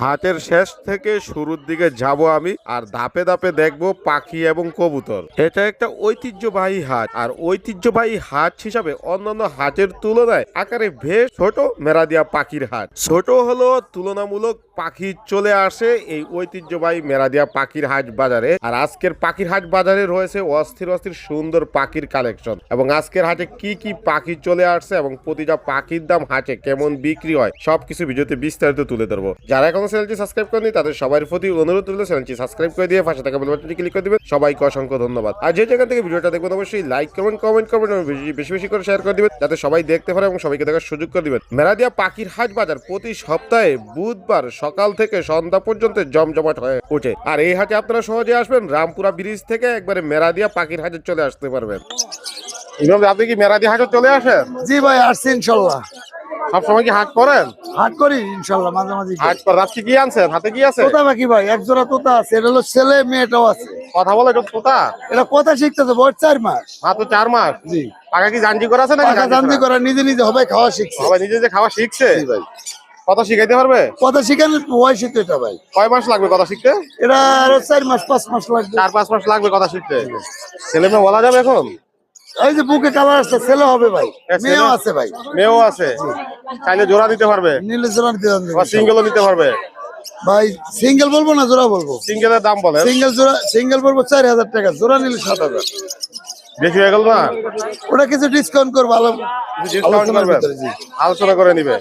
হাটের শেষ থেকে শুরুর দিকে যাব আমি আর ধাপে ধাপে দেখব পাখি এবং কবুতর। এটা একটা ঐতিহ্যবাহী হাট আর ঐতিহ্যবাহী হাট হিসাবে অন্যান্য হাটের তুলনায় আকারে বেশ ছোট মেরাদিয়া পাখির হাট। ছোট হলো তুলনামূলক পাখি চলে আসে এই ঐতিহ্যবাহী মেরাদিয়া পাখির হাট বাজারে। আর আজকের পাখির হাট বাজারে রয়েছে অস্থির অস্থির সুন্দর পাখির কালেকশন। এবং আজকের হাটে কি কি পাখি চলে আসছে এবং প্রতিটা পাখির দাম হাটে কেমন বিক্রি হয়, সবকিছু ভিডিওতে বিস্তারিত তুলে ধরবো। যারা এখনও চ্যানেলটি সাবস্ক্রাইব করেনি তাদের সবার প্রতি অনুরোধ রইল, চ্যানেলটি সাবস্ক্রাইব করে দিয়ে পাশে থাকা বেলবাটনটি ক্লিক করে দিবেন। সবাইকে অসংখ্য ধন্যবাদ। আর যে জায়গা থেকে ভিডিওটা দেখবেন, অবশ্যই লাইক, কমেন্ট কমেন্ট করবেন এবং বেশি বেশি করে শেয়ার করে দিবেন, যাতে সবাই দেখতে পারে এবং সবাইকে দেখার সুযোগ করে দিবেন। মেরাদিয়া পাখির হাট বাজার প্রতি সপ্তাহে বুধবার সকাল থেকে সন্ধ্যা পর্যন্ত জমজমাট হয়ে ওঠে। আর এই হাটে আপনারা সহজে আসবেন রামপুরা ব্রিজ থেকে একবারে মেরাদিয়া পাখির হাটে চলে আসতে পারবেন। ইমাম আপনি কি মেরাদিয়া হাটে চলে আসেন? জি ভাই আসছি ইনশাল্লাহ। সবসময় কি হাট করেন? হাট করি ইনশাল্লাহ মাঝে মাঝে হাট করেন আজকে কি আনছেন হাতে কি আছে? তোতা বাকি ভাই এক জোড়া তোতা আছে এটা হলো ছেলে মেয়েটাও আছে। কথা বলে এটা তোতা? এটা কথা শিখতেছে বয়স চার মাস। মাত্র চার মাস? জি। পাকা কি জানজি করা আছে নাকি জানতে করা? নিজে নিজে হবে খাওয়া শিখছে। সবাই নিজে যে খাওয়া শিখছে? জি ভাই। কথা শিখাইতে পারবে? কথা শিখালে বয়স তো এটা ভাই কয় মাস লাগবে কথা শিখতে? এটা আরও চার মাস পাঁচ মাস লাগবে। চার পাঁচ মাস লাগবে কথা শিখতে। ছেলে মেয়ে বলা যাবে এখন? এই যে বুকে কালার আসছে ছেলে হবে ভাই। হ্যাঁ, মেয়েও আছে ভাই। মেয়েও আছে। চাইলে জোড়া দিতে পারবে। নীলে জোড়া দিতে জানতে বা সিঙ্গেলও দিতে পারবে। ভাই সিঙ্গেল বলব না জোড়া বলব? সিঙ্গেলের দাম বলেন। সিঙ্গেল জোড়া সিঙ্গেল বলব চার হাজার টাকা জোড়া নিলে সাত হাজার। বেশি হয়ে গেল না? ওটা কিছু ডিসকাউন্ট করব ভালো ডিসকাউন্ট জি। আলোচনা করে নিবে।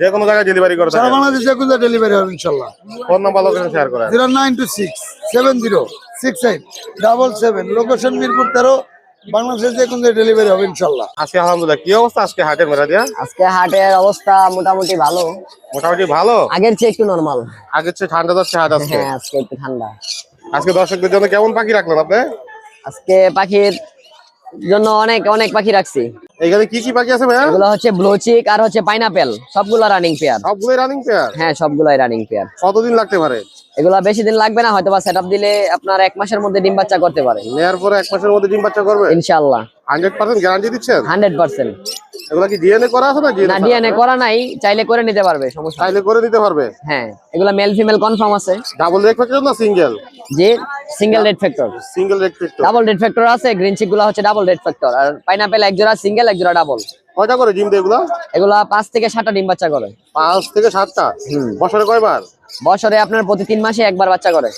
যে কোনো জায়গায় ডেলিভারি করে সারা বাংলাদেশে কোথাও ডেলিভারি হবে ইনশাল্লাহ। ফোন নাম্বার লোকেশন শেয়ার করেন। Zero nine two six seven zero six eight double seven. Location Mirpur তেরো বাংলাদেশের যে কোনো ডেলিভারি হবে আজকে আলহামদুলিল্লাহ। কি অবস্থা আজকে হাটের মেরা দিয়া? আজকে হাটের অবস্থা মোটামুটি ভালো। মোটামুটি ভালো? আগের চেয়ে একটু নরমাল আগের চেয়ে ঠান্ডা যাচ্ছে হাট আজকে। হ্যাঁ আজকে একটু ঠান্ডা। আজকে দর্শকদের জন্য কেমন পাখি রাখলেন আপনি? আজকে পাখির জন্য অনেক অনেক পাখি রাখছি। এখানে কি কি পাখি আছে ভাইয়া? এগুলো হচ্ছে ব্লোচিক আর হচ্ছে পাইনাপেল সবগুলো রানিং পেয়ার সবগুলো রানিং পেয়ার হ্যাঁ সবগুলাই রানিং পেয়ার কতদিন লাগতে পারে? এগুলা বেশি দিন লাগবে না হয়তো বা সেট দিলে আপনার এক মাসের মধ্যে ডিম বাচ্চা করতে পারে। নেয়ার পরে এক মাসের মধ্যে ডিম বাচ্চা করবে? ইনশাল্লাহ হান্ড্রেড পার্সেন্ট গ্যারান্টি দিচ্ছেন? Hundred percent. এগুলা কি ডিএনএ করা আছে না না ডিএনএ করা নাই চাইলে করে নিতে পারবে সমস্যা চাইলে করে দিতে পারবে? হ্যাঁ এগুলা মেল ফিমেল কনফার্ম আছে। ডাবল রেড ফ্যাক্টর না সিঙ্গেল যে single red factor single red factor double red factor আছে গ্রিন চিকগুলো হচ্ছে ডাবল রেড ফ্যাক্টর আর পাইনাপেল এক জোড়া সিঙ্গেল এক জোড়া ডাবল কয়টা করে ডিম দেয় এগুলো? এগুলা পাঁচ থেকে সাতটা ডিম বাচ্চা করে। পাঁচ থেকে সাতটা? বছরে কয়বার? বছরে আপনার প্রতি তিন মাসে একবার বাচ্চা করে।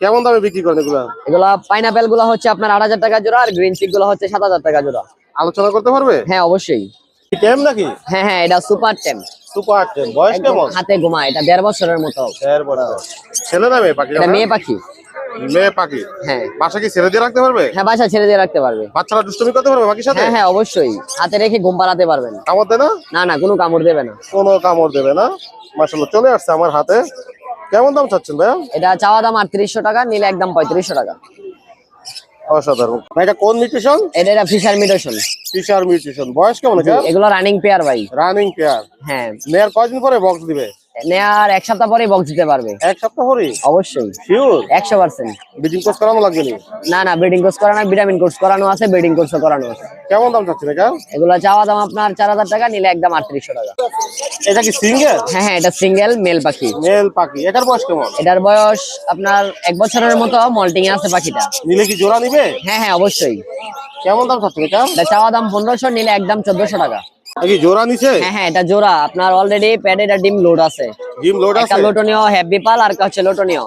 কেমন দামে বিক্রি করেন এগুলো? এগুলা পাইনাপেলগুলো হচ্ছে আপনার আট হাজার টাকা জোড়া আর গ্রিন চিকগুলো হচ্ছে সাত হাজার টাকা জোড়া। আলোচনা করতে পারবে? হ্যাঁ অবশ্যই। টেম নাকি? হ্যাঁ হ্যাঁ এটা সুপার টেম সুপার টেম বয়স কেমন? হাতে ঘুমা এটা দেড় বছরের মতো। দেড় বছর। ছেলে না মেয়ে পাখি মেয়ে পাখি। মেয়ে পাখি? হ্যাঁ। বাসা কি ছেড়ে দিয়ে রাখতে পারবে? হ্যাঁ বাসা ছেড়ে দিয়ে রাখতে পারবে। বাচ্চারা দুষ্টমি করতে পারবে বাকির সাথে? হ্যাঁ হ্যাঁ অবশ্যই। হাতে রেখে ঘুম পাড়াতে পারবেন কামড় দেয় না? না না কোনো কামড় দেবে না। কোনো কামড় দেবে না। মাসাল্লাহ চলে আসছে আমার হাতে। কেমন দাম চাচ্ছেন ভাইয়া? এটা চাওয়া দাম আটত্রিশশো টাকা নিলে একদম পঁয়ত্রিশশো টাকা। অসাধারণ। ভাই, এটা কোন মিউট্রিশন এটা এটা ফিশার মিটেশন ফিশার মিউট্রিশন বয়স কেমন এটা এগুলো রানিং পেয়ার ভাই। রানিং পেয়ার হ্যাঁ। মেয়ের কয়দিন পরে বক্স দিবে? নেয়ার এক সপ্তাহ পরে বক্স দিতে পারবে। এক সপ্তাহ পরে অবশ্যই। শিওর একশো পার্সেন্ট ব্রিডিং কোর্স করানো লাগবে নি না না ব্রিডিং কোর্স করানো ভিটামিন কোর্স করানো আছে ব্রিডিং কোর্সও করানো আছে। কেমন দাম চাচ্ছেন এটা? এগুলো চাওয়া দাম আপনার চার হাজার টাকা নিলে একদম আটত্রিশশো টাকা। এটা কি সিঙ্গেল হ্যাঁ হ্যাঁ এটা সিঙ্গেল মেল পাখি। মেল পাখি। এটার বয়স কেমন? এটার বয়স আপনার এক বছরের মতো মল্টিং আছে পাখিটা। নিলে কি জোড়া নিবে? হ্যাঁ হ্যাঁ অবশ্যই। কেমন দাম চাচ্ছেন এটা চাওয়া দাম পনেরোশো নিলে একদম চোদ্দশো টাকা। নাকি জোড়া নিছে? হ্যাঁ হ্যাঁ এটা জোড়া। আপনার অলরেডি প্যাডে এটা ডিম লোড আছে। ডিম লোড আছে? লোটনীয় হ্যাপি পাল আর হচ্ছে লোটনীয়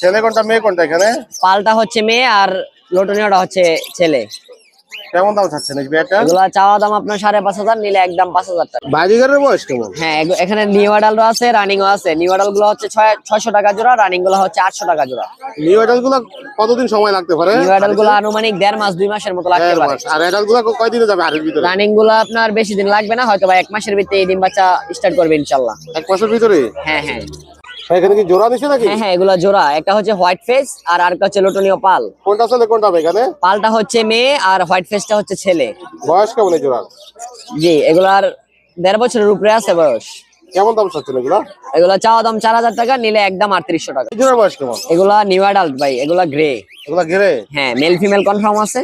ছেলে কোনটা মেয়ে কোনটা এখানে? পালটা হচ্ছে মেয়ে আর লোটনীয়টা হচ্ছে ছেলে। কেমন দাম চাচ্ছেন এগুলা চাওয়া দাম আপনার সাড়ে পাঁচ হাজার নিলে একদম পাঁচ হাজার টাকা। বাজিগারের বয়স কেমন? হ্যাঁ এখানে নিউ আডালও আছে রানিংও আছে। নিউ আডালগুলো হচ্ছে ছয় ছয়শো টাকা জোড়া রানিংগুলো হচ্ছে আটশো টাকা জোড়া। নিউ এডালগুলা কতদিন সময় লাগতে পারে? নিউ আডালগুলো আনুমানিক দেড় মাস দুই মাসের মতো লাগতে পারে। আরগুলা কয়দিনে যাবে হাড়ের ভিতরে? রানিংগুলো আপনার বেশি দিন লাগবে না হয়তো বা এক মাসের ভিতরে এই ডিম বাচ্চা স্টার্ট করবে ইনশাল্লাহ এক মাসের ভিতরে? হ্যাঁ হ্যাঁ। এখানে কি জোড়া দিছে নাকি? হ্যাঁ হ্যাঁ এগুলো জোড়া। একটা হচ্ছে হোয়াইট ফেস আর আরেকটা হচ্ছে লোটনীয় পাল। কোনটা ছেলে কোনটা মেয়ে এখানে? পালটা হচ্ছে মেয়ে আর হোয়াইট ফেসটা হচ্ছে ছেলে। বয়স কেমন জোড়া জি এগুলার দেড় বছরের উপরে আছে বয়স। কেমন দাম চাচ্ছেন এগুলা? এগুলা চাওয়া দাম চার হাজার টাকা নিলে একদম আটত্রিশশো টাকা। বয়স কেমন? এগুলা নিউ অ্যাডাল্ট ভাই এগুলা গ্রে এগুলা গেরে হ্যাঁ মেল ফিমেল কনফার্ম আছে।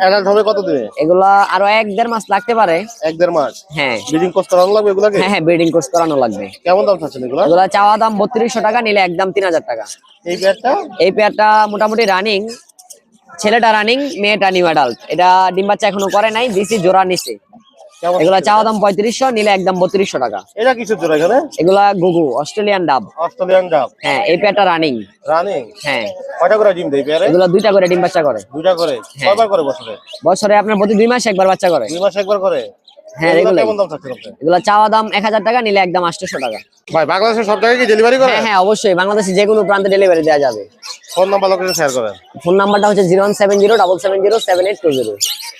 অ্যাডাল্ট হবে কত দিনে এগুলা আরও এক দেড় মাস লাগতে পারে। এক দেড় মাস? হ্যাঁ। ব্রিডিং কোর্স করানো লাগবে এগুলাকে? হ্যাঁ হ্যাঁ ব্রিডিং কোর্স করানো লাগবে। কেমন দাম চাচ্ছেন এগুলা? এগুলা চাওয়া দাম বত্রিশশো টাকা নিলে একদম তিন হাজার টাকা। এই পেয়ারটা এই পেয়ারটা মোটামুটি রানিং ছেলেটা রানিং মেয়েটা নিউ অ্যাডাল্ট এটা ডিম বাচ্চা এখনও করে নাই দিছি জোড়া নিছে এগুলা চাওয়া দাম পঁয়ত্রিশশো নিলে একদম বত্রিশশো টাকা। এটা কিছু জোড়া এখানে? এগুলা গুগু অস্ট্রেলিয়ান ডাব। অস্ট্রেলিয়ান ডাব। হ্যাঁ এই পেয়ারটা রানিং রানিং হ্যাঁ। কয়টা করে ডিম দেয় পেয়ারে? এগুলা দুইটা করে ডিম বাচ্চা করে। দুইটা করে। কয়বার করে বছরে? বছরে আপনার প্রতি দুই মাসে একবার বাচ্চা করে। দুই মাসে একবার করে? হ্যাঁ, এগুলা চাওয়া দাম এক হাজার টাকা নিলে একদম আটশোশো টাকা। ভাই বাংলাদেশের সব জায়গায় কি ডেলিভারি করে? হ্যাঁ হ্যাঁ অবশ্যই। বাংলাদেশে যে কোনো প্রান্তে ডেলিভারি দেওয়া যাবে। ফোন নাম্বার লোকেশন শেয়ার করেন। ফোন নাম্বারটা হচ্ছে zero one seven zero double seven zero seven eight two zero.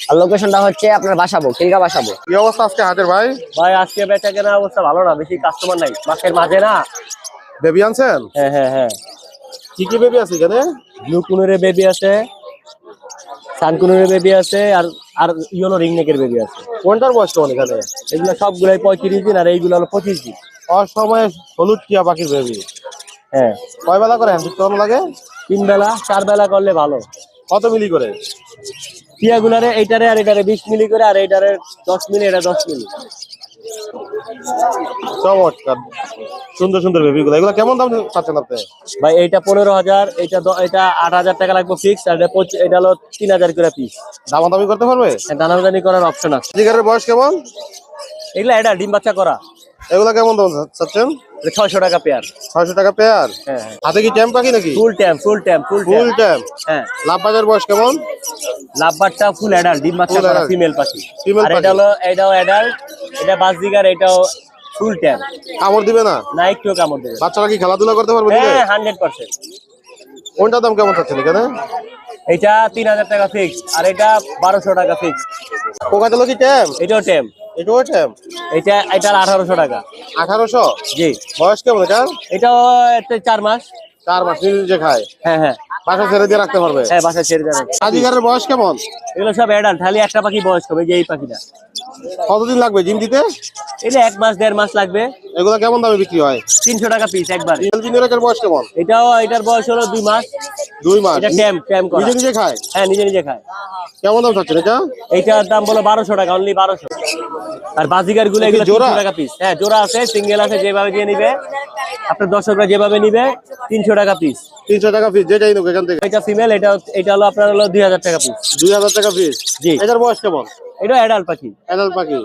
আর লোকেশনটা হচ্ছে আপনার বাসাবো খিলগা বাসাবো। কি অবস্থা আজকে হাতের ভাই? ভাই আজকে বেচা কেনা অবস্থা ভালো না বেশি কাস্টমার নাই। মাসের মাঝে না। বেবি আনছেন? হ্যাঁ হ্যাঁ হ্যাঁ। কি কি বেবি আছে এখানে? ব্লু কুনুরের বেবি আছে সানকুনুরের বেবি আছে আর আর ইয়েলো রিং নেকের বেবি আছে। কোনটার বয়স কেমন এখানে? এগুলো সবগুলাই পঁয়ত্রিশ দিন আর এইগুলো হলো পঁচিশ দিন। অসময়ে হলুদ টিয়া পাখির বেবি হ্যাঁ। কয় বেলা করে হ্যান্ড কেমন লাগে? তিন বেলা চার বেলা করলে ভালো। কত মিলি করে? টিয়াগুলারে এইটারে আর এটারে বিশ মিলি করে আর এইটারে দশ মিলি এটা দশ মিলি। চমৎকার। সুন্দর সুন্দর বেবি গুলো এগুলো কেমন দাম পাচ্ছেন আপনি? ভাই এইটা পনেরো হাজার এটা এটা আট হাজার টাকা লাগবে ফিক্স আর এটা হলো তিন হাজার করে পিস দামাদামি করতে পারবে? দানাদানি করার অপশন আছে। জিগারের বয়স কেমন? এগুলো এটা ডিম বাচ্চা করা। এগুলো কেমন দাম চাচ্ছেন? ছয়শো টাকা পেয়ার। ছয়শো টাকা পেয়ার? হ্যাঁ হাতে কি ট্যাম্প পাখি নাকি? ফুল ট্যাম ফুল ট্যাম ফুল ফুল ট্যাম ট্যাম্প হ্যাঁ। লাভ বাজার বয়স কেমন? লাভবারটা ফুল অ্যাডাল্ট ডিম বাচ্চা করা ফিমেল পাখি। আর পাখি। এটা হলো এটাও অ্যাডাল্ট এটা বাসদিগার এটাও ফুল ট্যাম কামড় দিবে না? না একটু কামড় দেবে বাচ্চারা কি খেলাধুলা করতে পারবে? হ্যাঁ হান্ড্রেড পার্সেন্ট কোনটার দাম কেমন চাচ্ছেন এখানে? এটা তিন হাজার টাকা ফিক্স আর এটা বারোশো টাকা ফিক্স কোকাতেলো কি ট্যাম্প এটাও ট্যাম এটাও হচ্ছে এটা এটা আঠারোশো টাকা। আঠারোশো? জি। বয়স কেমন এটা? একটা চার মাস। চার মাস নিজে নিজে খায়। হ্যাঁ হ্যাঁ। বাসা ছেড়ে দিয়ে রাখতে পারবে? হ্যাঁ বাসায় ছেড়ে দিয়ে রাখবে। আজিগারের বয়স কেমন? এগুলো সব অ্যাডাল্ট খালি একটা পাখি বয়স হবে যে এই পাখিটা। কতদিন লাগবে জিম দিতে? এটা এক মাস দেড় মাস লাগবে। এগুলো কেমন দামে বিক্রি হয়? তিনশো টাকা পিস একবার। বয়স কেমন? এটাও এটার বয়স হলো দুই মাস। দুই মাস। এটা করা। নিজে নিজে খায়? হ্যাঁ নিজে নিজে খায়। কেমন দাম চাচ্ছেন এটা? এইটার দাম বলো বারোশো টাকা অনলি বারোশো। আর বাজিকারগুলো এগুলো জোড়া? টাকা পিস হ্যাঁ জোড়া আছে সিঙ্গেল আছে যেভাবে দিয়ে নিবে। আপনার দর্শকরা যেভাবে নিবে তিনশো টাকা পিস তিনশো টাকা ফিস যেটাই নোক এখান থেকে। এটা ফিমেল এটা এটা হলো আপনার হলো দুই হাজার টাকা পিস দুই হাজার টাকা ফিস জি। এটার বয়স কেমন? এটা অ্যাডাল্ট পাখি। অ্যাডাল পাখি।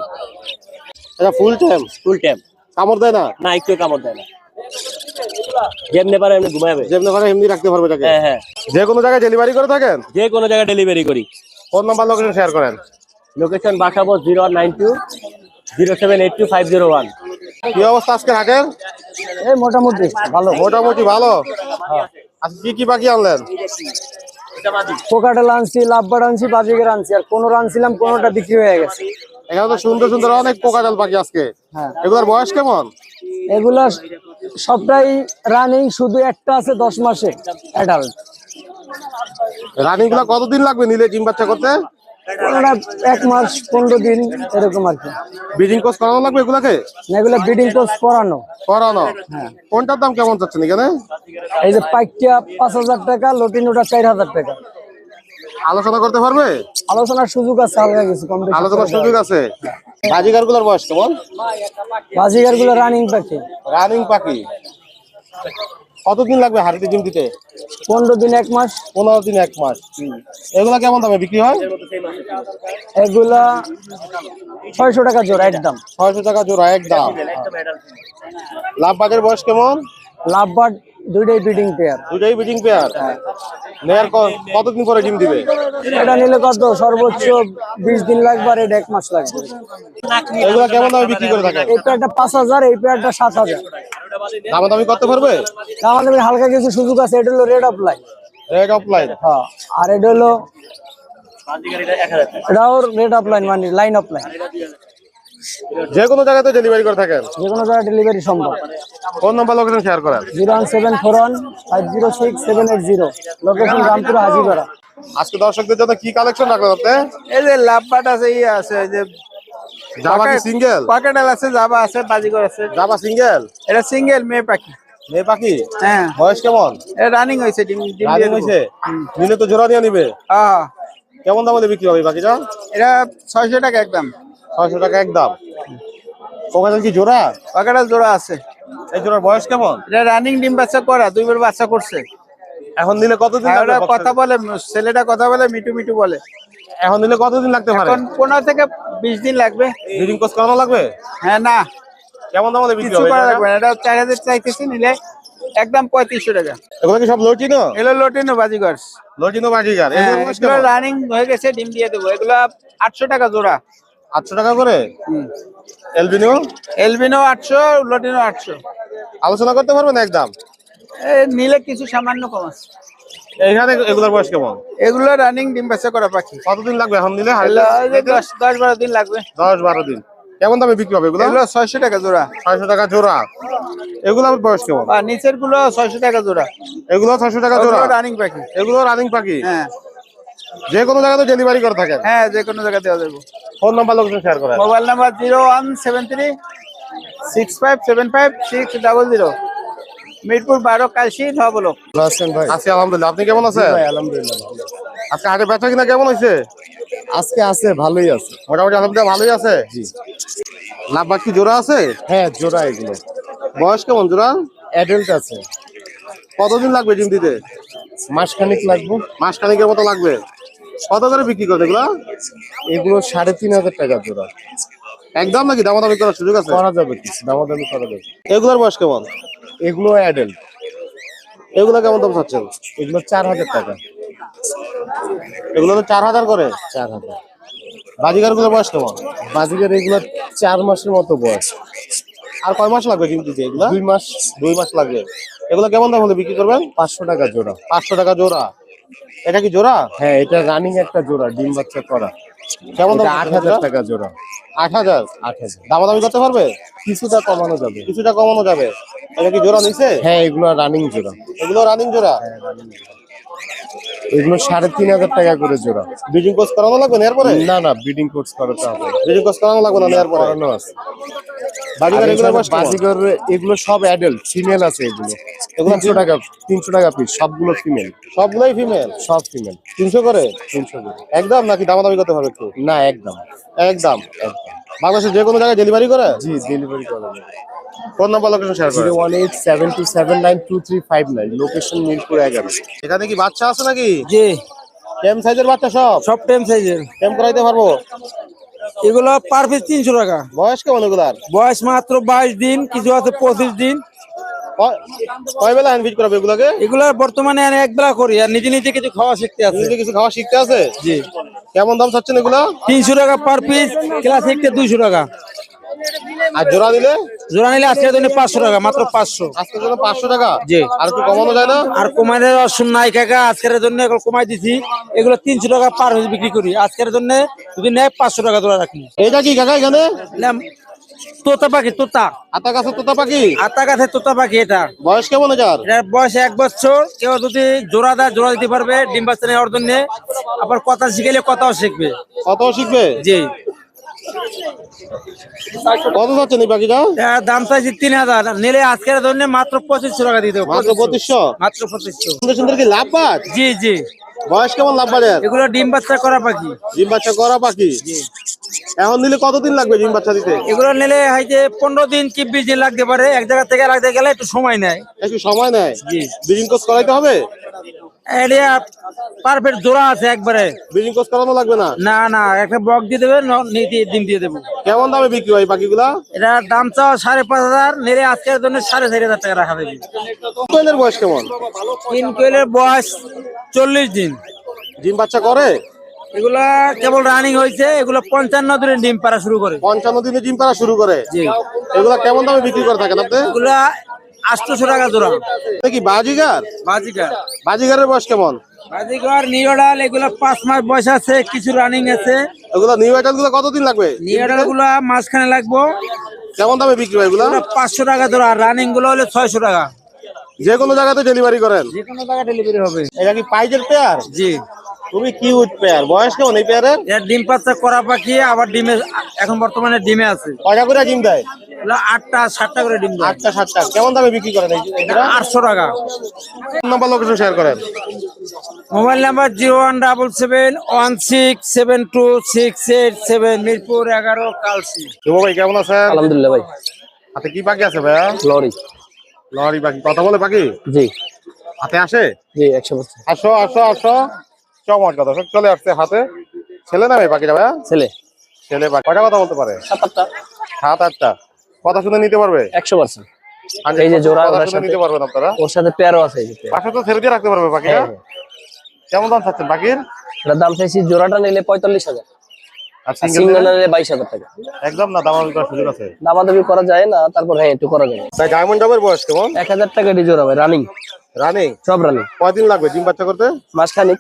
এটা ফুল টাইম ফুল ট্যাম কামড় দেয় না? না একটু কামড় দেয় না। যেমনি পারে এমনি ঘুমাবে। যেমনি করে এমনি রাখতে পারবে তাকে? হ্যাঁ হ্যাঁ। যে কোনো জায়গায় ডেলিভারি করে থাকেন? যে কোনো জায়গায় ডেলিভারি করি। ফোন নাম্বার লোকেশন শেয়ার করেন। Location Basabo zero nine two zero seven eight two five zero one কি অবস্থা আজকে হাটের? এই মোটামুটি ভালো। মোটামুটি ভালো? আজকে কি কি পাখি আনলেন? কোকাটেল আনছি লাভবার আনছি বাজিগের আনছি আর কোনোর আনছিলাম কোনোটা বিক্রি হয়ে গেছে। এখানে তো সুন্দর সুন্দর অনেক পোকা পোকাজাল পাখি আজকে। হ্যাঁ। এগুলোর বয়স কেমন? এগুলা সবটাই রানিং শুধু একটা আছে দশ মাসে অ্যাডাল্ট রানিংগুলা কতদিন লাগবে নিলে ডিম বাচ্চা করতে? এক মাস পনেরো দিন এরকম আর কি। ব্রিডিং কোর্স করানো লাগবে এগুলাকে? না এগুলো ব্রিডিং কোর্স করানো। করানো। কোনটার দাম কেমন চাচ্ছেন এখানে? এই যে পাইকটা পাঁচ হাজার টাকা লটিন ওটা চার হাজার টাকা। আলোচনা করতে পারবে? আলোচনার সুযোগ আছে হালকা কিছু কম আলোচনার সুযোগ আছে। বাজিকারগুলার বয়স কেমন? বাজিগারগুলো রানিং পাখি। রানিং পাখি। কতদিন লাগবে হাড়িতে ডিম দিতে? পনেরো দিন এক মাস। পনেরো দিন এক মাস। এগুলা কেমন দামে বিক্রি হয়? এগুলা ছয়শো টাকা জোড়া একদম ছয়শো টাকা জোড়া এক দাম। লাভ বাজার বয়স কেমন? লাভবার্ড দুইটাই ব্রিডিং পেয়ার দুটাই ব্রিডিং পেয়ার নেয়ার ক- কতদিন পরে ডিম দিবে? এটা নিলে কত? সর্বোচ্চ বিশ দিন লাগবে আর এটা এক মাস লাগবে। এগুলা কেমন দামে বিক্রি করে থাকে? এই পেয়ারটা পাঁচ হাজার এই পেয়ারটা সাত হাজার। দামাদামি করতে পারবে? আমাদের হালকা কিছু সুযোগ আছে এটা হলো red opaline red opaline হ্যাঁ আর এটা হলো এটাও রেড অফ লাইন মানে লাইন অফ লাইন যে কোনো জায়গাতে ডেলিভারি করে থাকেন? যে কোনো জায়গায় ডেলিভারি সম্ভব। ফোন নাম্বার লোকেশন শেয়ার করেন। Zero one seven four one five zero six seven eight zero. Location Rampur Hajipara আজকে দর্শকদের জন্য কি কালেকশন রাখলেন আপনি? এই যে লাভবাট আছে ই আছে ওই যে জাবা কি সিঙ্গেল পকেটাল আছে জাবা আছে বাজিগর আছে। জাবা সিঙ্গেল এটা সিঙ্গেল মেয়ে পাখি। মেয়ে পাখি? হ্যাঁ। বয়স কেমন? এটা রানিং হয়েছে ডিম ডিম দিয়ে রানিং। হয়েছে নিলে তো জোড়া দিয়ে নিবে। হ্যাঁ। কেমন দাম হলে বিক্রি হবে এই পাখিটা? এটা ছয়শো টাকা একদম। ছয়শো টাকা একদম। ওখানে কি জোড়া? পকেটাল জোড়া আছে। এই জোড়ার বয়স কেমন? এটা রানিং ডিম বাচ্চা করা দুইবার বাচ্চা করছে। এখন নিলে কতদিন ওরা কথা বলে ছেলেটা কথা বলে মিটু মিটু বলে। এখন নিলে কতদিন লাগতে পারে? এখন পনেরো থেকে বিশ দিন লাগবে। ব্রিডিং কোর্স করানো লাগবে? হ্যাঁ না। কেমন দাম কিছু হবে করা লাগবে এটা চার হাজার চাইতেছি নিলে একদম পঁয়ত্রিশশো টাকা। এগুলো কি সব লটিনো? এগুলো লোটিনো বাজিগর লটিনো বাজিগার। হ্যাঁ, এগুলো রানিং হয়ে গেছে ডিম দিয়ে দেবো। এগুলো আটশো টাকা জোড়া। আটশো টাকা করে? এলবিনো এলবিনো আটশো লোটিনো আটশো। আলোচনা করতে পারবেন একদম? এ নিলে কিছু সামান্য কম আছে। এইখানে এগুলোর বয়স কেমন? এগুলো রানিং ডিম বাচ্চা করা পাখি। কতদিন লাগবে এখন নিলে এগুলো দশ দশ বারো দিন লাগবে। দশ বারো দিন। কেমন দামে বিক্রি হবে এগুলো? এগুলো ছয়শো টাকা জোড়া। ছয়শো টাকা জোড়া। এগুলোর বয়স কেমন? আর নিচেরগুলো ছয়শো টাকা জোড়া। এগুলো ছয়শো টাকা জোড়া। রানিং পাখি। এগুলো রানিং পাখি। হ্যাঁ। যে কোনো জায়গাতে ডেলিভারি করে থাকেন? হ্যাঁ যে কোনো জায়গায় দেওয়া যাবে। ফোন নাম্বার লোকেশন শেয়ার করেন। Mobile number zero one seven three six five seven five six double zero Mirpur বারো কালসি ধবলক আছেন ভাই? আছি আলহামদুলিল্লাহ। আপনি কেমন আছেন? ভাই আলহামদুলিল্লাহ আজকে হাটে বেচা কিনা কেমন হয়েছে? আজকে আছে ভালোই আছে। মোটামুটি আলহামদুলিল্লাহ ভালোই আছে? জি। লাভবাদ কি জোড়া আছে? হ্যাঁ জোড়া এগুলো। বয়স কেমন জোড়া? অ্যাডাল্ট আছে। কতদিন লাগবে ডিম দিতে? মাসখানিক লাগবে। মাস খানিকের মতো লাগবে। কত করে বিক্রি করে এগুলো? এগুলো সাড়ে তিন হাজার টাকা জোড়া। একদম নাকি দামাদামি করার সুযোগ আছে? করা যাবে কিছু দামাদামি করা যাবে। এগুলোর বয়স কেমন? এগুলো অ্যাডাল্ট এগুলো কেমন দাম চাচ্ছেন? এগুলো চার হাজার টাকা। এগুলো তো চার হাজার করে? চার হাজার। বাজিগারগুলোর বয়স কেমন? বাজিকার এগুলো চার মাসের মতো বয়স। আর কয় মাস লাগবে দিতে এগুলো? দুই মাস। দুই মাস লাগবে। এগুলো কেমন দাম হলে বিক্রি করবেন? পাঁচশো টাকা জোড়া। পাঁচশো টাকা জোড়া। এটা কি জোড়া? হ্যাঁ এটা রানিং একটা জোড়া ডিম বাচ্চা করা। কেমন দাম আট হাজার টাকা জোড়া। আট হাজার? আট হাজার। দামাদামি করতে পারবে? কিছুটা কমানো যাবে। কিছুটা কমানো যাবে। এটা কি জোড়া নিছে? হ্যাঁ এগুলো রানিং জোড়া। এগুলো রানিং জোড়া। এগুলো সাড়ে তিন হাজার টাকা করে জোড়া। ব্রিডিং কোর্স করানো লাগবে না এরপরে? না না ব্রিডিং কোর্স করাতে হবে। ব্রিডিং কোর্স করানো লাগবে না এরপরে? করানো আছে। বাজিগার এগুলো সব অ্যাডাল্ট ফিমেল আছে এগুলো। তিনশো টাকা তিনশো টাকা পিস সবগুলো ফিমেল সবগুলোই ফিমেল সব ফিমেল তিনশো করে? তিনশো করে। একদম নাকি দামাদামি করতে হবে একটু? না একদম। একদম। একদম। বাংলাদেশের যে কোনো জায়গায় ডেলিভারি করে? জি ডেলিভারি করা। ফোন নাম্বার লোকেশন শেয়ার করে zero one eight seven two seven nine two three five nine. Location Mirpur এগারো এখানে কি বাচ্চা আছে নাকি? জি। কেম সাইজের বাচ্চা সব? সব টেম সাইজের কেম করাইতে পারব? এগুলো পার পিস তিনশো টাকা। বয়স কেমন এগুলার? বয়স মাত্র বাইশ দিন কিছু আছে পঁচিশ দিন। কয়- বেলা হ্যান্ড ফিট করাবে এগুলাকে? এগুলো বর্তমানে আমি এক বেলা করি আর নিজে নিজে কিছু খাওয়া শিখতে আছে। নিজে কিছু খাওয়া শিখতে আছে? জি। কেমন দাম চাচ্ছেন এগুলো? তিনশো টাকা পার পিস ক্লাস শিখতে দুইশো টাকা। আর জোড়া দিলে? জোড়া নিলে আজকের জন্য পাঁচশো টাকা মাত্র পাঁচশো। আজকের জন্য পাঁচশো টাকা? জি। আর একটু কমানো যায় না? আর কমাইলে অসুন নাই কাকা আজকের জন্য কমাই দিছি। এগুলো তিনশো টাকা পার পিস বিক্রি করি। আজকের জন্য যদি নেয় পাঁচশো টাকা জোড়া রাখি। এটা কি কাকা এখানে? তোতা পাখি তোতা। আতা গাছের তোতা পাখি? আতা গাছে তোতা পাখি এটা। বয়স কেমন এটার? এটার বয়স এক বছর। কেউ যদি জোড়া দেয় জোড়া দিতে পারবে ডিম বাচ্চা নেওয়ার জন্য। আবার কথা শিখেলে কথাও শিখবে। কথাও শিখবে? জি। কত যাচ্ছেন এই পাখিটা? এটার দাম চাইছি তিন হাজার। নিলে আজকের জন্য মাত্র পঁচিশশো টাকা দিতে মাত্র পঁচিশশো? মাত্র পঁচিশশো। সুন্দর সুন্দর কি লাভ জি জি। বয়স কেমন লাভ এগুলো ডিম বাচ্চা করা পাখি। ডিম বাচ্চা করা পাখি? এখন নিলে কতদিন লাগবে ডিম বাচ্চা দিতে? এগুলো নিলে হয় যে পনেরো দিন কি বিশ দিন লাগতে পারে। এক জায়গা থেকে লাগতে গেলে একটু সময় নেয়। একটু সময় নেয়? জি। ব্রিডিং কোর্স করাইতে হবে? এটা পারফেক্ট জোড়া আছে একবারে। ব্রিডিং কোর্স করানো লাগবে না? না না একটা বক দিয়ে দেবে নিতে ডিম দিয়ে দেবো। কেমন দামে বিক্রি হয় পাখিগুলা? এটার দাম চাও সাড়ে পাঁচ হাজার নিলে আজকের জন্য সাড়ে চারি হাজার টাকা রাখা দেবে কোয়েলের বয়স কেমন? তিন কোয়েলের বয়স চল্লিশ দিন। ডিম বাচ্চা করে? এগুলা কেবল রানিং হয়েছে এগুলো পঞ্চান্ন দিনে ডিম পাড়া শুরু করে। পঞ্চান্ন দিনে ডিম পাড়া শুরু করে? এগুলা কেমন দামে বিক্রি করে থাকেন আপনি? এগুলা আটশোশো টাকা জোড়া। এটা কি বাজিগার? বাজিকা বাজিগারের বয়স কেমন? বাজিকার নিউডাল এগুলো পাঁচ মাস বয়স আছে কিছু রানিং আছে। এগুলা নিউ আইটেলগুলো কতদিন লাগবে? নিউডালগুলা মাঝখানে লাগবো। কেমন দামে বিক্রি হয় এগুলা? এগুলো পাঁচশো টাকা জোড়া রানিংগুলো হলে ছয়শো টাকা। যে কোনো জায়গাতে ডেলিভারি করেন। যে কোনো জায়গায় ডেলিভারি হবে। এটা কি পাইজের পেয়ার জি। তুমি কি উঠ পেয়ার বয়স কেমন এই পেয়ারের এর? ডিম পাচ্ছা করা পাখি আবার ডিমে এখন বর্তমানে ডিমে আছে। কয়টা করে ডিম দেয়? আটটা সাতটা করে ডিম দেয়। আটটা সাতটা। কেমন দামে বিক্রি করেন আটশো টাকা। নাম্বার লোকেশন শেয়ার করেন। Mobile number zero one double seven one six seven two six eight seven Mirpur এগারো কালসি শুভ ভাই কেমন আছেন? আলহামদুলিল্লাহ ভাই। হাতে কি পাখি আছে ভাইয়া? লরি। লরি পাখি। কথা বলে পাখি? জি। হাতে আসে? জি একশো আসো আসো আসো। চমৎকার দর্শক চলে আসছে হাতে। ছেলে না মেয়ে পাখিটা ভাইয়া ছেলে। ছেলে কয়টা কথা বলতে পারে? সাত আটটা। সাত আটটা। কথা শুনে নিতে পারবে? একশো পার্সেন্ট। এই যে জোড়া নিতে পারবেন আপনারা। ওর সাথে পেয়ারও আছে তো ছেড়ে দিয়ে রাখতে পারবে হ্যাঁ, হ্যাঁ। কেমন দাম চাচ্ছেন এটার দাম চাইছি জোড়াটা নিলে পঁয়তাল্লিশ হাজার। আর সিঙ্গেল নিলে? বাইশ হাজার টাকা। একদম না দামাদামি করার সুযোগ আছে? দামাদামি করা যায় না তারপর হ্যাঁ একটু করা যাবে ভাই ডায়মন্ড ডাবের বয়স কেমন? এক হাজার টাকা ডি জোড়া ভাই রানিং রানিং সব রানিং কয়দিন লাগবে ডিম বাচ্চা করতে? মাস খানিক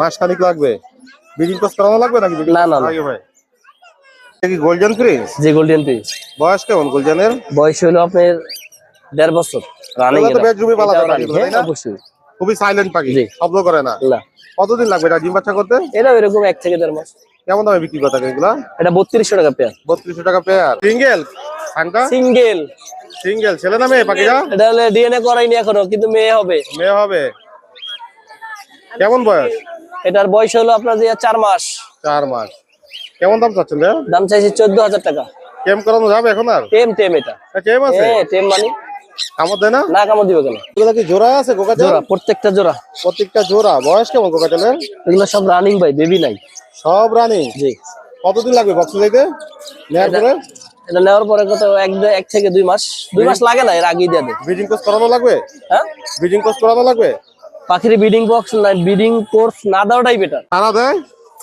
মাস খানিক লাগবে। ব্রিডিং কোর্স করানো লাগবে নাকি না, না, লাগে ভাই। এটা কি গোল্ডেন প্রিন্স যে গোল্ডেন পিস বয়স কেমন গোল্ডেনের বয়স হলো আপনার দেড় বছর। রানিং তো bedroom পালা না? অবশ্যই। খুবই সাইলেন্ট পাখি শব্দ করে না। না। কতদিন লাগবে এটা ডিম বাচ্চা করতে? এটা এরকম এক থেকে দেড় মাস। কেমন দামে বিক্রি করতে এগুলা? এটা বত্রিশশো টাকা পেয়ার বত্রিশশো টাকা পেয়ার সিঙ্গেল খানটা সিঙ্গেল সিঙ্গেল ছেলে না মেয়ে পাখিটা এটা হলে ডিএনএ করাইনি এখনও কিন্তু মেয়ে হবে। মেয়ে হবে। কেমন বয়স? এটার বয়স হলো আপনার যে চার মাস। চার মাস। কেমন দাম চাচ্ছেন দাম চাইছি চোদ্দ হাজার টাকা। কেম করানো যাবে এখন আর? টেম টেম এটা। কেম আছে? হ্যাঁ টেম মানে। কামড় দেয় না? না কামড় দিবে কেন? এগুলো কি জোড়া আছে জোড়া প্রত্যেকটা জোড়া। প্রত্যেকটা জোড়া। বয়স কেমন এগুলো সব রানিং ভাই বেবি নাই। সব রানিং জি। কতদিন লাগবে বক্সে যাইতে নেওয়ার পরে? এটা নেওয়ার পরে কত এক এক থেকে দুই মাস। দুই মাস লাগে না এর আগেই দিয়ে দেয় ব্রিডিং কোর্স করানো লাগবে? হ্যাঁ? ব্রিডিং কোর্স করানো লাগবে? পাখির ব্রিডিং বক্স না ব্রিডিং কোর্স না দেওয়াটাই বেটার তারা দেয়?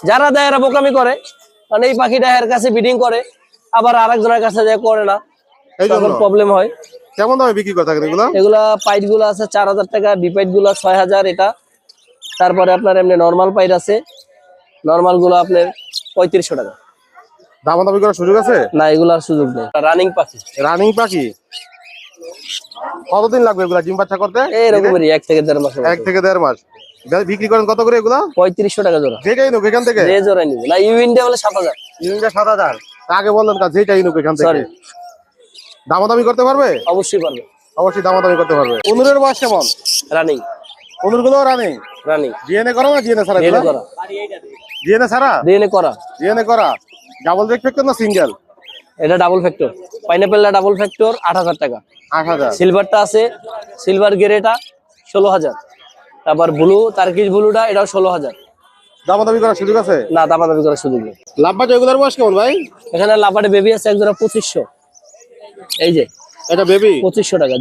যারা দেয় এরা বোকামি করে। কারণ এই পাখিটা এর কাছে ব্রিডিং করে আবার আরেকজনের কাছে যায় করে না। তখন প্রবলেম হয়। কেমন দামে বিক্রি করে থাকেন এগুলো? এগুলা পাইটগুলো আছে চার হাজার টাকা ডিপাইটগুলো ছয় হাজার এটা। তারপরে আপনার এমনি নর্মাল পাইট আছে। নর্মালগুলো আপনার পঁয়ত্রিশশো টাকা। দামাদামি করার সুযোগ আছে? না এগুলার সুযোগ নেই। রানিং পাখি। রানিং পাখি। কতদিন লাগবে এগুলা ডিম বাচ্চা করতে? এরকমই এক থেকে দেড় মাস এক থেকে দেড় মাস। বিক্রি করেন কত করে এগুলা? পঁয়ত্রিশশো টাকা জোড়া। যেটাই নোক এখান থেকে? যে নিবে। না ইউ ইন্ডিয়া বলে সাত হাজার। ইউনিটটা সাত হাজার। আগে বললেন কাজ যেটাই নোক এখান থেকে। সরি দামাদামি করতে পারবে? অবশ্যই পারবে। অবশ্যই দামাদামি করতে পারবে। অনুরের বয়স কেমন? রানিং অনুরগুলো রানিং রানিং ডিএনএ করা না ডিএনএ ছাড়া ডিএনএ করা। ডিএনএ ছাড়া? ডিএনএ করা। ডিএনএ করা। ডাবল ফেক্টর না সিঙ্গেল এটা ডাবল ফ্যাক্টর পাইনাপেলটা ডাবল ফ্যাক্টর আট হাজার টাকা। আট হাজার। সিলভারটা আছে সিলভার গ্রেটা ষোলো হাজার। তারপর ব্লু তার্কিশ ব্লুটা এটাও ষোলো হাজার। দামাদামি করার সুযোগ আছে? না দামাদামি করার সুযোগ নেই। লাভবাজ এগুলোর বয়স কেমন ভাই? এখানে লাফাটে বেবি আছে একজোড়া পঁচিশশো। এই যে এটা বেবি পঁচিশশো টাকা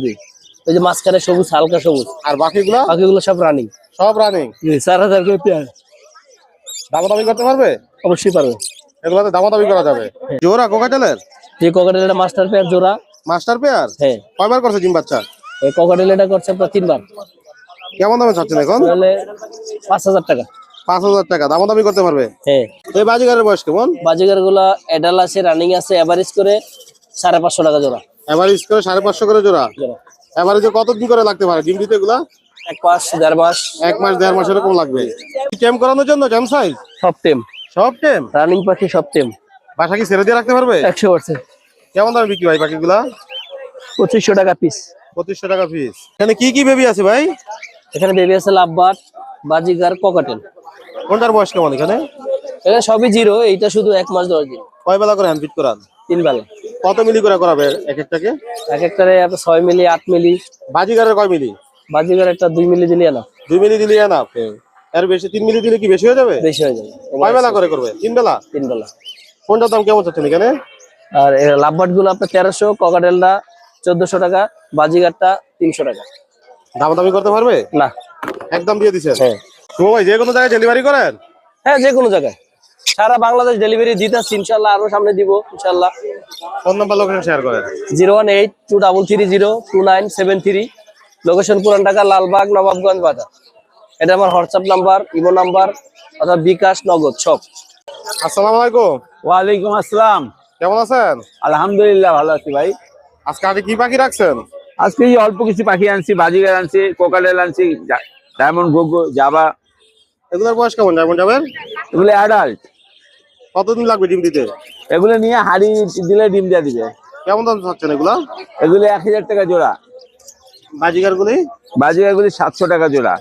ওই যে মাঝখানে সবুজ হালকা সবুজ। আর বাকিগুলা? বাকিগুলো সব রানিং সব রানিং চার হাজার করে পেয়ার দামাদামি করতে পারবে? অবশ্যই পারবে। এগুলোতে দামাদামি করা যাবে। জোড়া কোকাটেলের? যে ককাটেলটা মাস্টার পেয়ার জোড়া। মাস্টার পেয়ার হ্যাঁ। কয়বার করছে ডিম বাচ্চা? এই ককাটেল এটা করছে আপনার তিনবার। কেমন দামে চাচ্ছেন এখন? তাহলে পাঁচ হাজার টাকা। পাঁচ হাজার টাকা দামাদামি করতে পারবে? হ্যাঁ। এই বাজিগারের বয়স কেমন? বাজিগারগুলা এডাল আছে রানিং আছে এভারেজ করে সাড়ে পাঁচশো টাকা জোড়া। এভারেজ করে সাড়ে পাঁচশো করে জোড়া? এভারেজে কতদিন করে লাগতে পারে ডিম দিতে এগুলা? এক মাস দেড় মাস। এক মাস দেড় মাস এরকম লাগবে। টেম করানোর জন্য সাইজ সব টেম সব টেম রানিং পাখি সব টেম বাসা কি ছেড়ে দিয়ে রাখতে পারবে? একশো পার্সেন্ট। কেমন দামে বিক্রি ভাই পাখিগুলা? পঁচিশশো টাকা পিস পঁচিশশো টাকা পিস এখানে কি কি বেবি আছে ভাই? এখানে বেবি আছে লাভবাট বাজিগার ককাটেল। কোনটার বয়স কেমন এখানে? এখানে সবই জিরো এইটা শুধু এক মাস দশ দিন। কয় বেলা করে হ্যান্ড ফিট করান? তিন বেলা। কত মিলি করে করাবে এক একটাকে এক একটারে আপনার ছয় মিলি আট মিলি। বাজিগারের কয় মিলি? বাজিগার একটা দুই মিলি দিলে না দুই মিলি দিলে না এর বেশি তিন মিলি দিলে কি বেশি হয়ে যাবে? বেশি হয়ে যাবে। কয় বেলা করে করবে? তিন বেলা? তিন বেলা। কোনটার দাম কেমন চাচ্ছেন এখানে? আর লাভবাটগুলো আপনার তেরোশো ককাটেলটা চোদ্দশো টাকা বাজিগারটা তিনশো টাকা। দাম দামি করতে পারবে? না। একদম দিয়ে দিচ্ছেন? হ্যাঁ। শুভ ভাই যে কোনো জায়গায় ডেলিভারি করেন? হ্যাঁ যে কোনো জায়গায়। সারা বাংলাদেশ ডেলিভারি দিতেছি ইনশাল্লাহ আরও সামনে দিব ইনশাল্লাহ। ফোন নাম্বার লোকেশন শেয়ার করেন। Zero one eight two double three zero two nine seven three location Puran Dhaka Lalbagh Nawabganj বাজার। এটা আমার হোয়াটসঅ্যাপ নাম্বার ইমো নাম্বার অথবা বিকাশ নগদ সব। আসসালামু আলাইকুম। ওয়ালাইকুম আসসালাম। কেমন আছেন? আলহামদুলিল্লাহ ভালো আছি ভাই। আজকে আগে কি পাখি রাখছেন? আজকে এই অল্প কিছু পাখি আনছি বাজিগার আনছি কোকালেল আনছি ডায়মন্ড গোগো জাবা। এগুলোর বয়স কেমন? যেমন যাবেন এগুলো অ্যাডাল্ট কতদিন লাগবে ডিম দিতে? এগুলো নিয়ে হাড়ি দিলে ডিম দিয়ে দিবে। কেমন দাম চাচ্ছেন এগুলো? এগুলো এক হাজার টাকা জোড়া। বাজিগার গুলি বাজিকারগুলি সাতশো টাকা জোড়া।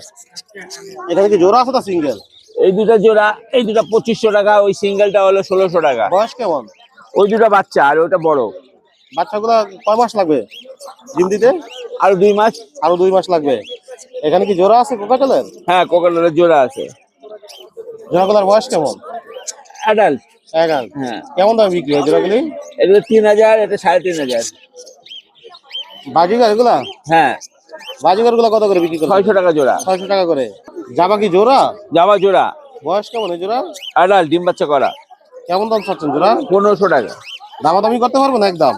এখানে কি জোড়া আছে তা সিঙ্গেল? এই দুটা জোড়া এই দুটা পঁচিশশো টাকা ওই সিঙ্গেলটা হলো ষোলোশো টাকা। বয়স কেমন? ওই দুটা বাচ্চা আর ওটা বড়। বাচ্চাগুলা কয় মাস লাগবে? ডিম দিতে? আর দুই মাস। আরও দুই মাস লাগবে। এখানে কি জোড়া আছে কোকাটেলের? হ্যাঁ কোকানোরের জোড়া আছে। জোড়াগুলার বয়স কেমন? অ্যাডাল্ট এগাল হ্যাঁ। কেমন দামে বিক্রি হয় জোড়াগুলি? এগুলো তিন হাজার এটা সাড়ে তিন হাজার। বাজিগার এগুলা? হ্যাঁ। বাজিগারগুলা কত করে বিক্রি করে ছয়শো টাকা জোড়া। ছয়শো টাকা করে। জাবা কি জোড়া? জামা জোড়া। বয়স কেমন জোড়া? অ্যাডাল্ট ডিম বাচ্চা করা। কেমন দাম চাচ্ছেন জোড়া? পনেরোশো টাকা। দামাদামি করতে পারব পারবেন একদম?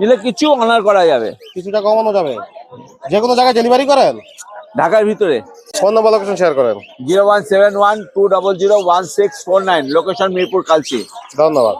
নিলে কিছু অনার করা যাবে। কিছুটা কমানো যাবে। যে কোনো জায়গায় ডেলিভারি করেন? ঢাকার ভিতরে। ফোন নাম্বার লোকেশন শেয়ার করেন। Zero one seven one two double zero one six four nine. Location Mirpur Kalshi. ধন্যবাদ।